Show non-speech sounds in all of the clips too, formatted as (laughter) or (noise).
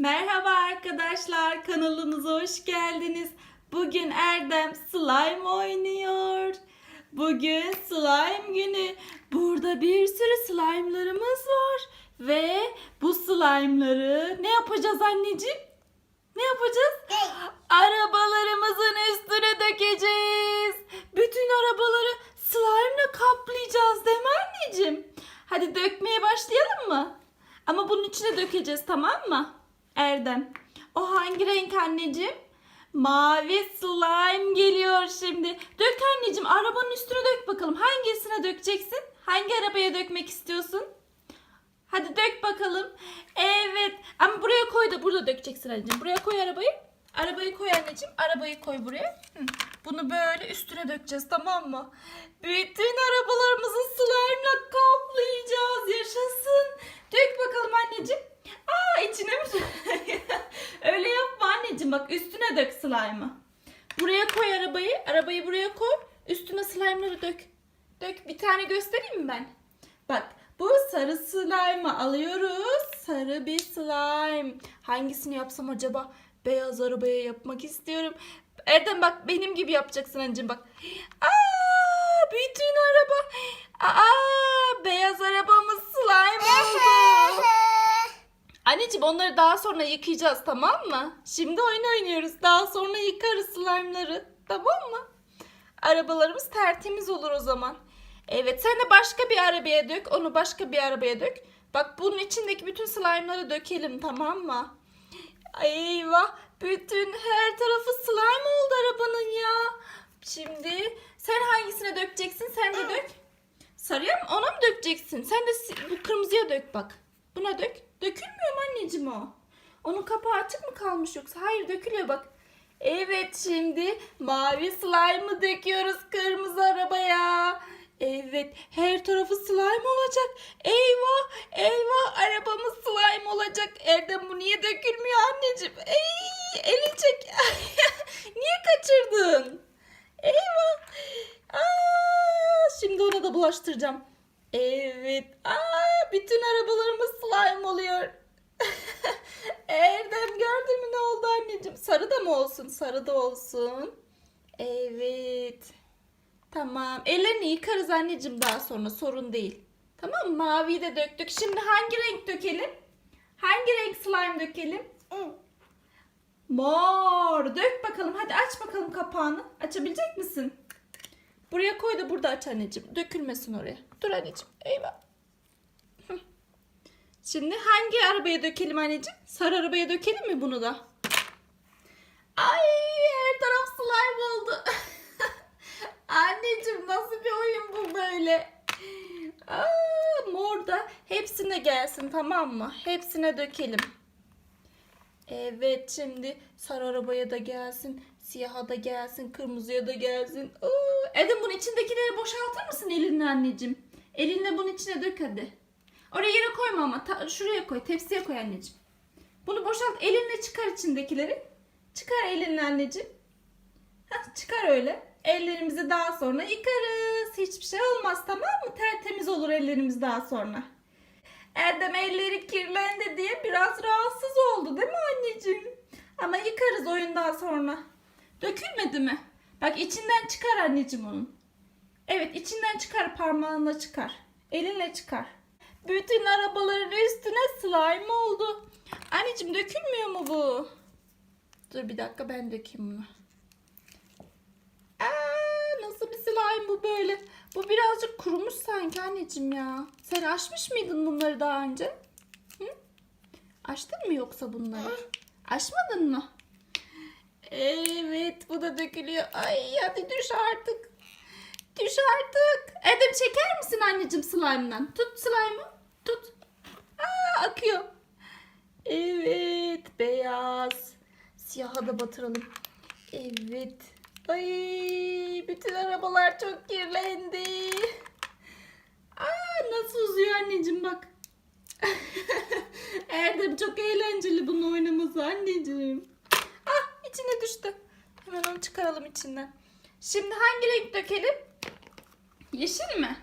Merhaba arkadaşlar, kanalımıza hoş geldiniz. Bugün Erdem slime oynuyor. Bugün slime günü. Burada bir sürü slime'larımız var. Ve bu slime'ları ne yapacağız anneciğim? Ne yapacağız? Arabalarımızın üstüne dökeceğiz. Bütün arabaları slime'la kaplayacağız değil mi anneciğim? Hadi dökmeye başlayalım mı? Ama bunun içine dökeceğiz tamam mı? Erdem. O hangi renk anneciğim? Mavi slime geliyor şimdi. Dök anneciğim arabanın üstüne dök bakalım. Hangisine dökeceksin? Hangi arabaya dökmek istiyorsun? Hadi dök bakalım. Evet. Ama buraya koy da burada dökeceksin anneciğim. Buraya koy arabayı. Arabayı koy anneciğim. Arabayı koy buraya. Bunu böyle üstüne dökeceğiz tamam mı? Bütün arabalarımızı slime'la kaplayacağız. Yaşasın. Dök bakalım anneciğim. Aa içine mi? Öyle yapma anneciğim. Bak üstüne dök slime'ı. Buraya koy arabayı. Arabayı buraya koy. Üstüne slime'ları dök. Dök. Bir tane göstereyim mi ben? Bak bu sarı slime'ı alıyoruz. Sarı bir slime. Hangisini yapsam acaba? Beyaz arabaya yapmak istiyorum. Erdem bak benim gibi yapacaksın anneciğim bak. (gasps) Aa bütün araba. Aa beyaz arabamız slime oldu. Anneciğim onları daha sonra yıkayacağız tamam mı? Şimdi oyun oynuyoruz. Daha sonra yıkarız slime'ları. Tamam mı? Arabalarımız tertemiz olur o zaman. Evet sen de başka bir arabaya dök. Onu başka bir arabaya dök. Bak bunun içindeki bütün slime'ları dökelim tamam mı? Ay eyvah. Bütün her tarafı slime oldu arabanın ya. Şimdi sen hangisine dökeceksin? Sen de dök. Sarıya mı? Ona mı dökeceksin? Sen de bu kırmızıya dök bak. Buna dök. Dökülmüyor mu anneciğim o? Onun kapağı açık mı kalmış yoksa? Hayır dökülüyor bak. Evet şimdi mavi slime'ı döküyoruz kırmızı arabaya. Evet her tarafı slime olacak. Eyvah eyvah arabamız slime olacak. Erdem bu niye dökülmüyor anneciğim? Ey, elin çek. (laughs) niye kaçırdın? Eyvah. Aa, şimdi ona da bulaştıracağım. Evet. Aa, bütün arabalarımız slime oluyor. (laughs) Erdem gördün mü ne oldu anneciğim? Sarı da mı olsun? Sarı da olsun. Evet. Tamam. Ellerini yıkarız anneciğim daha sonra. Sorun değil. Tamam mı? Maviyi de döktük. Şimdi hangi renk dökelim? Hangi renk slime dökelim? Mor. Dök bakalım. Hadi aç bakalım kapağını. Açabilecek misin? Buraya koy da burada aç anneciğim. Dökülmesin oraya. Dur anneciğim. Eyvah. Şimdi hangi arabaya dökelim anneciğim? Sarı arabaya dökelim mi bunu da? Ay her taraf slime oldu. (laughs) anneciğim nasıl bir oyun bu böyle? Aa, mor da hepsine gelsin tamam mı? Hepsine dökelim. Evet şimdi sarı arabaya da gelsin, siyaha da gelsin, kırmızıya da gelsin. Aa, Eden bunun içindekileri boşaltır mısın elinle anneciğim? Elinle bunun içine dök hadi. Oraya yere koyma ama ta- şuraya koy, tepsiye koy anneciğim. Bunu boşalt, elinle çıkar içindekileri. Çıkar elinle anneciğim. Hah, çıkar öyle. Ellerimizi daha sonra yıkarız. Hiçbir şey olmaz tamam mı? Tertemiz olur ellerimiz daha sonra. Erdem elleri kirlendi diye biraz rahatsız oldu değil mi anneciğim? Ama yıkarız oyundan sonra. Dökülmedi mi? Bak içinden çıkar anneciğim onun. Evet içinden çıkar parmağınla çıkar. Elinle çıkar. Bütün arabaların üstüne slime oldu. Anneciğim dökülmüyor mu bu? Dur bir dakika ben dökeyim bunu. Aa, nasıl bir slime bu böyle? Bu birazcık kurumuş sanki anneciğim ya. Sen açmış mıydın bunları daha önce? Hı? Açtın mı yoksa bunları? Açmadın mı? Evet bu da dökülüyor. Ay hadi düş artık. Düş artık. Erdem çeker misin anneciğim slime'dan? Tut slime'ı. Tut. Aa akıyor. Evet beyaz. Siyaha da batıralım. Evet. Ay bütün arabalar çok kirlendi. Aa nasıl uzuyor anneciğim bak. (laughs) Erdem çok eğlenceli bunu oynaması anneciğim. İçine düştü. Hemen onu çıkaralım içinden. Şimdi hangi renk dökelim? Yeşil mi?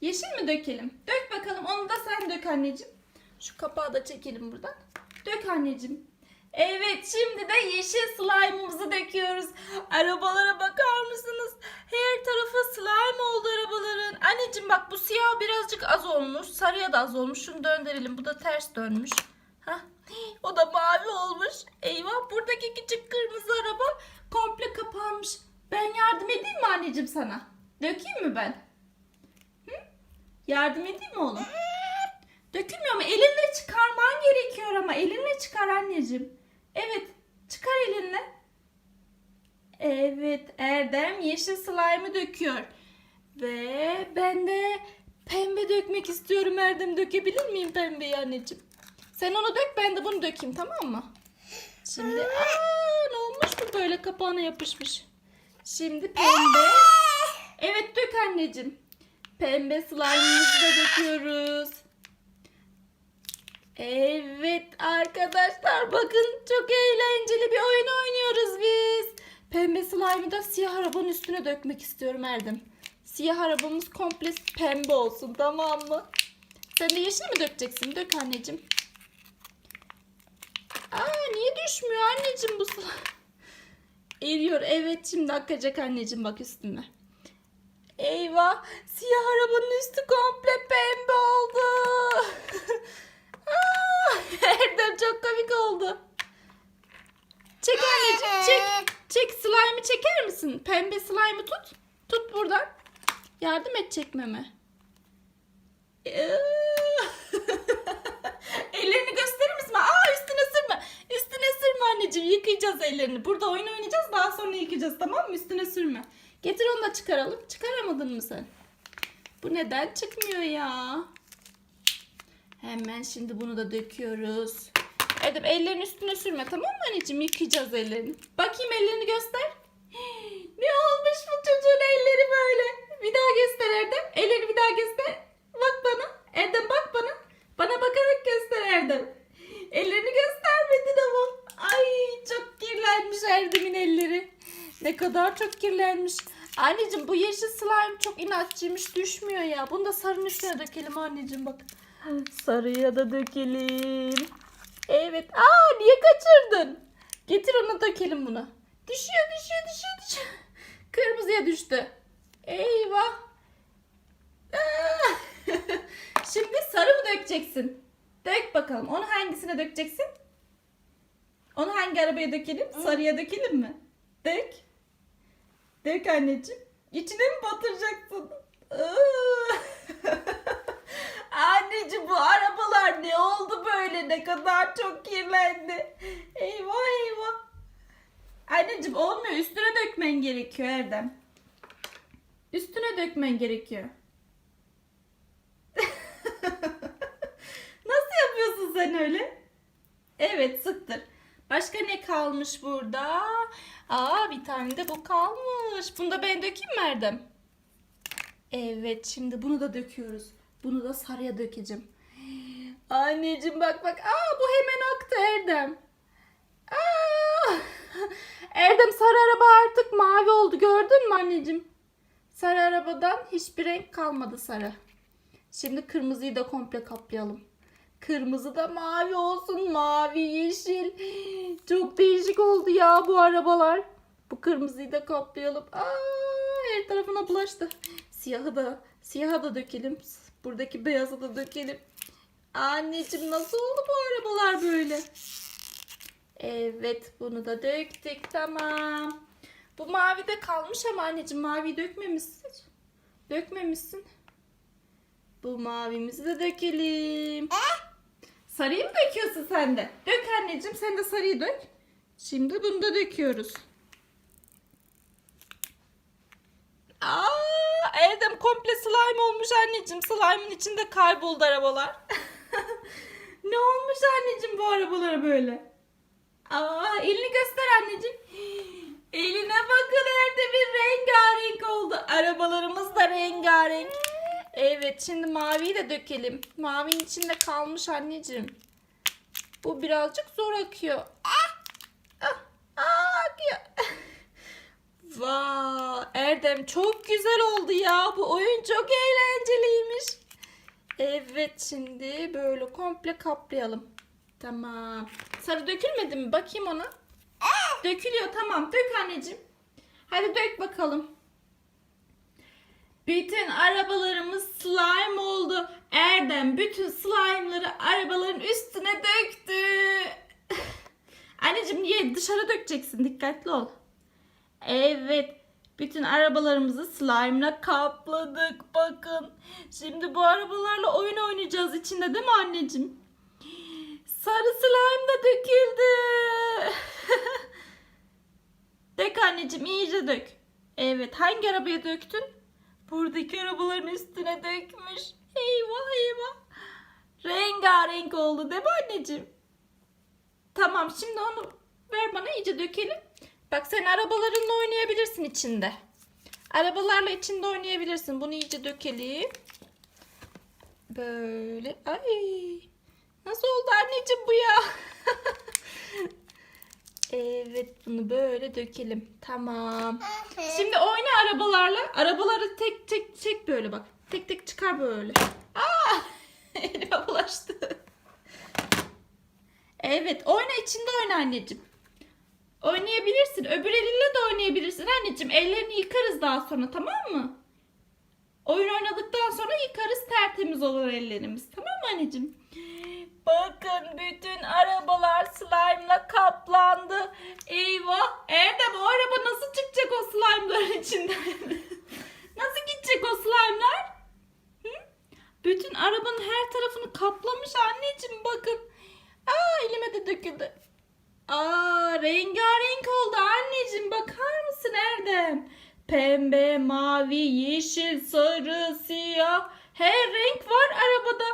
Yeşil mi dökelim? Dök bakalım onu da sen dök anneciğim. Şu kapağı da çekelim buradan. Dök anneciğim. Evet şimdi de yeşil slime'ımızı döküyoruz. Arabalara bakar mısınız? Her tarafı slime oldu arabaların. Anneciğim bak bu siyah birazcık az olmuş. Sarıya da az olmuş. Şunu döndürelim. Bu da ters dönmüş. Hah. (gasps) O da mavi olmuş. Eyvah buradaki küçük kırmızı araba komple kapanmış. Ben yardım edeyim mi anneciğim sana? Dökeyim mi ben? Hı? Yardım edeyim mi oğlum? (gasps) Dökülmüyor mu? Elinle çıkarman gerekiyor ama. Elinle çıkar anneciğim. Evet. Çıkar elinle. Evet. Erdem yeşil slime'ı döküyor. Ve ben de pembe dökmek istiyorum Erdem. Dökebilir miyim pembeyi anneciğim? Sen onu dök ben de bunu dökeyim tamam mı? Şimdi aa ne olmuş bu böyle kapağına yapışmış. Şimdi pembe. Evet dök anneciğim. Pembe slime'ımızı da döküyoruz. Evet arkadaşlar bakın çok eğlenceli bir oyun oynuyoruz biz. Pembe slime'ı da siyah arabanın üstüne dökmek istiyorum Erdem. Siyah arabamız komple pembe olsun tamam mı? Sen de yeşil mi dökeceksin? Dök anneciğim. Niye düşmüyor anneciğim bu slime? Eriyor. Evet şimdi akacak anneciğim bak üstüne. Eyvah siyah arabanın üstü komple pembe oldu. (laughs) Erdem çok komik oldu. Çek anneciğim çek. Çek slime'ı çeker misin? Pembe slime'ı tut. Tut buradan. Yardım et çekmeme. (laughs) Ellerini gösterir misin? Aa üstüne sürme. Üstüne sürme anneciğim. Yıkayacağız ellerini. Burada oyun oynayacağız. Daha sonra yıkayacağız tamam mı? Üstüne sürme. Getir onu da çıkaralım. Çıkaramadın mı sen? Bu neden çıkmıyor ya? Hemen şimdi bunu da döküyoruz. Erdem ellerin üstüne sürme tamam mı anneciğim? Yıkayacağız ellerini. Bakayım ellerini göster. (gasps) Ne olmuş bu çocuğun elleri böyle? Bir daha göster Erdem. Elleri bir daha göster. Bak bana. Erdem bak bana. Bana bakarak göster Erdem. Ellerini göstermedin ama. Ay çok kirlenmiş Erdem'in elleri. Ne kadar çok kirlenmiş. Anneciğim bu yeşil slime çok inatçıymış düşmüyor ya. Bunu da sarının üstüne dökelim anneciğim bak. Sarıya da dökelim. Evet. Aa niye kaçırdın? Getir onu dökelim bunu. Düşüyor düşüyor düşüyor düşüyor. Kırmızıya düştü. Eyvah. (laughs) Şimdi sarı mı dökeceksin? Dök bakalım. Onu hangisine dökeceksin? Hangi arabaya dökelim? Sarıya dökelim mi? Dök. Dök anneciğim. İçine mi batıracaksın? (laughs) Anneciğim bu arabalar ne oldu böyle? Ne kadar çok kirlendi. Eyvah eyvah. Anneciğim olmuyor. Üstüne dökmen gerekiyor Erdem. Üstüne dökmen gerekiyor. (laughs) Nasıl yapıyorsun sen öyle? Evet sıktır. Başka ne kalmış burada? Aa bir tane de bu kalmış. Bunu da ben dökeyim mi Erdem? Evet şimdi bunu da döküyoruz. Bunu da sarıya dökeceğim. Anneciğim bak bak. Aa bu hemen aktı Erdem. Aa! (laughs) Erdem sarı araba artık mavi oldu gördün mü anneciğim? Sarı arabadan hiçbir renk kalmadı sarı. Şimdi kırmızıyı da komple kaplayalım. Kırmızı da mavi olsun. Mavi, yeşil. Çok değişik oldu ya bu arabalar. Bu kırmızıyı da kaplayalım. Aa, her tarafına bulaştı. Siyahı da, siyahı da dökelim. Buradaki beyazı da dökelim. Anneciğim nasıl oldu bu arabalar böyle? Evet bunu da döktük tamam. Bu mavi de kalmış ama anneciğim mavi dökmemişsin. Dökmemişsin. Bu mavimizi de dökelim. Sarıyı mı döküyorsun sen de? Dök anneciğim sen de sarıyı dök. Şimdi bunu da döküyoruz. Aa, Erdem komple slime olmuş anneciğim. Slime'ın içinde kayboldu arabalar. (laughs) ne olmuş anneciğim bu arabalara böyle? Aa, elini göster anneciğim. (gasps) Eline bakın Erdem'in rengarenk oldu. Arabalarımız. Evet şimdi maviyi de dökelim. Mavinin içinde kalmış anneciğim. Bu birazcık zor akıyor. Ah! Ah! Ah! Akıyor. (laughs) Vay Erdem çok güzel oldu ya. Bu oyun çok eğlenceliymiş. Evet şimdi böyle komple kaplayalım. Tamam. Sarı dökülmedi mi? Bakayım ona. Dökülüyor tamam. Dök anneciğim. Hadi dök bakalım. Bütün arabalarımız slime oldu. Erdem bütün slime'ları arabaların üstüne döktü. (laughs) Anneciğim niye dışarı dökeceksin? Dikkatli ol. Evet. Bütün arabalarımızı slime'la kapladık. Bakın. Şimdi bu arabalarla oyun oynayacağız içinde değil mi anneciğim? Sarı slime da döküldü. (laughs) dök anneciğim iyice dök. Evet hangi arabaya döktün? Buradaki arabaların üstüne dökmüş. Eyvah eyvah. Rengarenk oldu değil mi anneciğim? Tamam şimdi onu ver bana iyice dökelim. Bak sen arabalarınla oynayabilirsin içinde. Arabalarla içinde oynayabilirsin. Bunu iyice dökelim. Böyle. Ay. Nasıl oldu anneciğim bu ya? (laughs) evet bunu böyle dökelim. Tamam. Şimdi oyna arabalarla. Arabaları tek tek çek böyle bak. Tek tek çıkar böyle. Aa! (laughs) Elime bulaştı. Evet oyna içinde oyna anneciğim. Oynayabilirsin. Öbür elinle de oynayabilirsin anneciğim. Ellerini yıkarız daha sonra tamam mı? Oyun oynadıktan sonra yıkarız tertemiz olur ellerimiz. Tamam mı anneciğim? Bakın bütün arabalar slime'la kaplandı. Eyvah. Erdem o araba nasıl çıkacak o slime'ların içinden? (laughs) nasıl gidecek o slime'lar? Hı? Bütün arabanın her tarafını kaplamış anneciğim bakın. Aa elime de döküldü. Aa rengarenk oldu anneciğim bakar mısın Erdem? Pembe, mavi, yeşil, sarı, siyah her renk var arabada.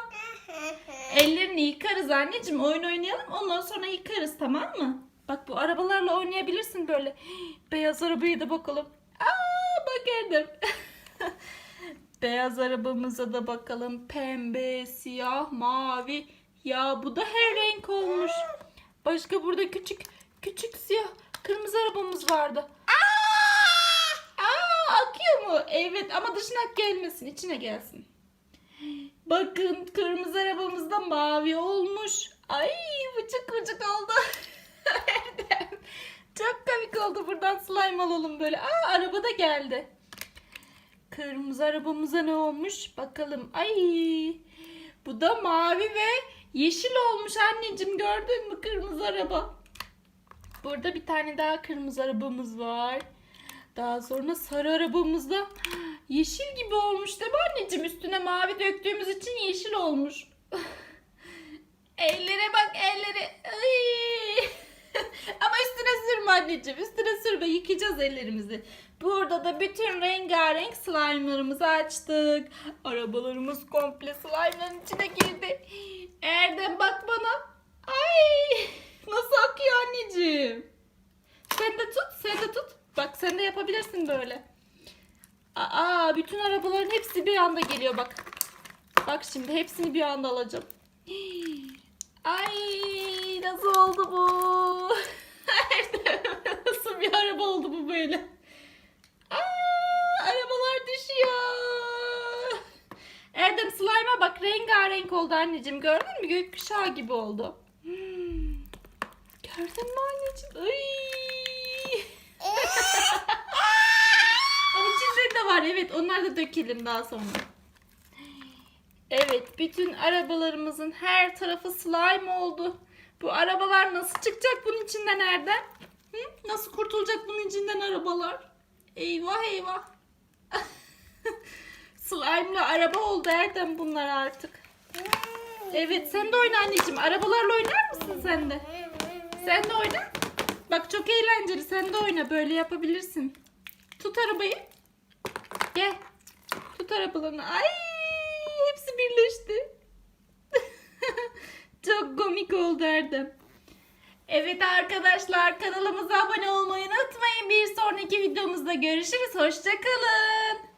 (laughs) Ellerini yıkarız anneciğim oyun oynayalım ondan sonra yıkarız tamam mı? Bak bu arabalarla oynayabilirsin böyle. Beyaz arabayı da bakalım. Aa bak Erdem. (laughs) (laughs) Beyaz arabamıza da bakalım. Pembe, siyah, mavi. Ya bu da her renk olmuş. Başka burada küçük küçük siyah kırmızı arabamız vardı. Aa! Aa, akıyor mu? Evet ama dışına gelmesin, içine gelsin. Bakın kırmızı arabamız da mavi olmuş. Ay vıcık vıcık oldu. (laughs) Çok komik oldu. Buradan slime alalım böyle. Aa araba da geldi. Kırmızı arabamıza ne olmuş? Bakalım. Ay bu da mavi ve yeşil olmuş anneciğim. Gördün mü kırmızı araba? Burada bir tane daha kırmızı arabamız var. Daha sonra sarı arabamız da yeşil gibi olmuş değil mi anneciğim? Üstüne mavi döktüğümüz için yeşil olmuş. (laughs) ellere bak ellere. (laughs) Ama üstüne sürme anneciğim. Üstüne sürme. Yıkayacağız ellerimizi. Burada da bütün rengarenk slime'larımızı açtık. Arabalarımız komple slime'ların içine girdi. Erdem bak bana. Ay nasıl akıyor anneciğim. Sen de tut, sen de tut. Bak sen de yapabilirsin böyle. Aa bütün arabaların hepsi bir anda geliyor bak. Bak şimdi hepsini bir anda alacağım. Ay nasıl oldu bu? (laughs) Erdem, nasıl bir araba oldu bu böyle? Aa, arabalar düşüyor. Erdem slime'a bak rengarenk oldu anneciğim. Gördün mü? Gökkuşağı gibi oldu. Hmm. Gördün mü anneciğim? Ay. (laughs) Ama içinde de var. Evet onlar da dökelim daha sonra. Evet bütün arabalarımızın her tarafı slime oldu. Bu arabalar nasıl çıkacak bunun içinden Erdem? Hı? Nasıl kurtulacak bunun içinden arabalar? Eyvah eyvah. Slime'la araba oldu Erdem bunlar artık. Evet sen de oyna anneciğim. Arabalarla oynar mısın sen de? Sen de oyna. Bak çok eğlenceli. Sen de oyna. Böyle yapabilirsin. Tut arabayı. Gel. Tut arabalarını. Ay hepsi birleşti. (laughs) çok komik oldu Erdem. Evet arkadaşlar kanalımıza abone olmayı unutmayın. Bir sonraki videomuzda görüşürüz. Hoşçakalın.